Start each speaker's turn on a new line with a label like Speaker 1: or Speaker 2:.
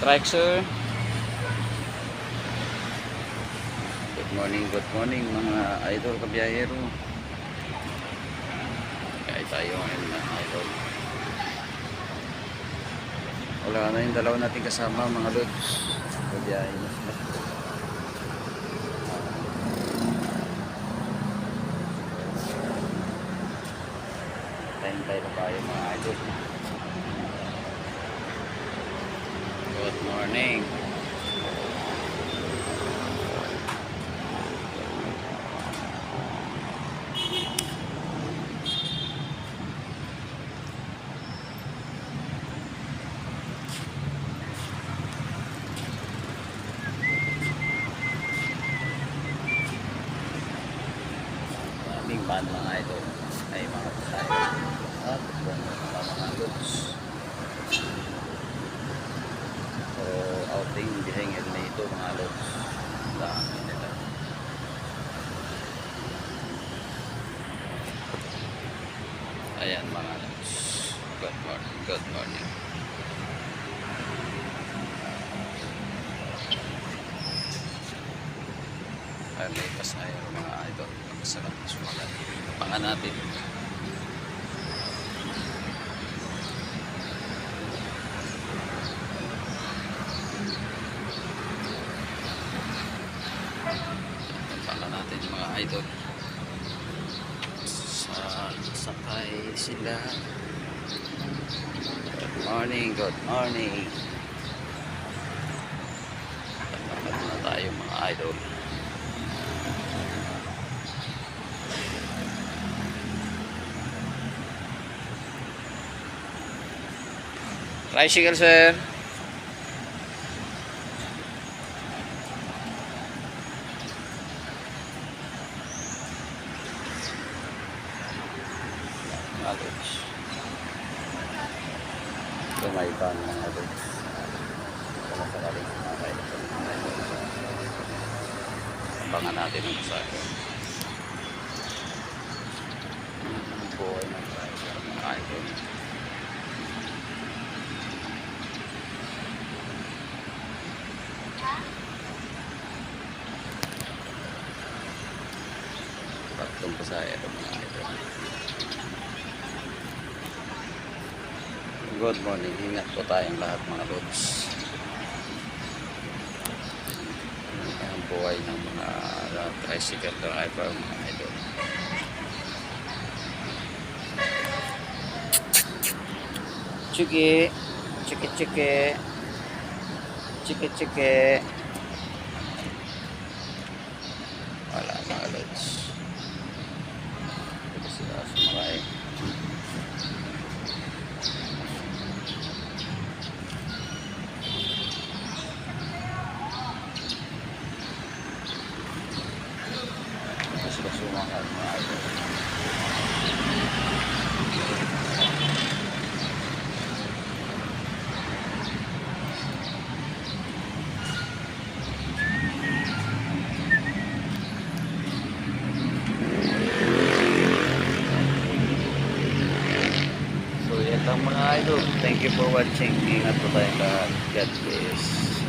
Speaker 1: Strike sir. Good morning, good morning mga idol kabiyahero. Kaya tayo ngayon mga idol. Wala na yung dalawa natin kasama mga lods. Kabiyahero. Time tayo na tayo mga idol. Good morning. Daming van mga idol. Ay mga pasay. At kung mga mga lods. So, outing bihingin na ito mga lods. Dami nila. Ayan mga lods. Good morning, good morning. Ay, may pasahero mga idol. Masarap na sumagal. Pangan natin. Pangan natin mga idol. Sila. Good morning, good morning. Pangan na tayo mga idol. Tricycle, sir. Knowledge. Ito may van ng knowledge. Kung sakaling kumakay na Abangan natin ang usaha. Buhay ng driver, mga idol. Tatlong pasahero mga idol. Good morning. Ingat po tayong lahat mga lods. Ang buhay ng mga uh, tricycle driver mga idol. Chiki. Chiki chiki. Chiki chiki. So. Thank you for watching. Ingat po tayong lahat. God bless.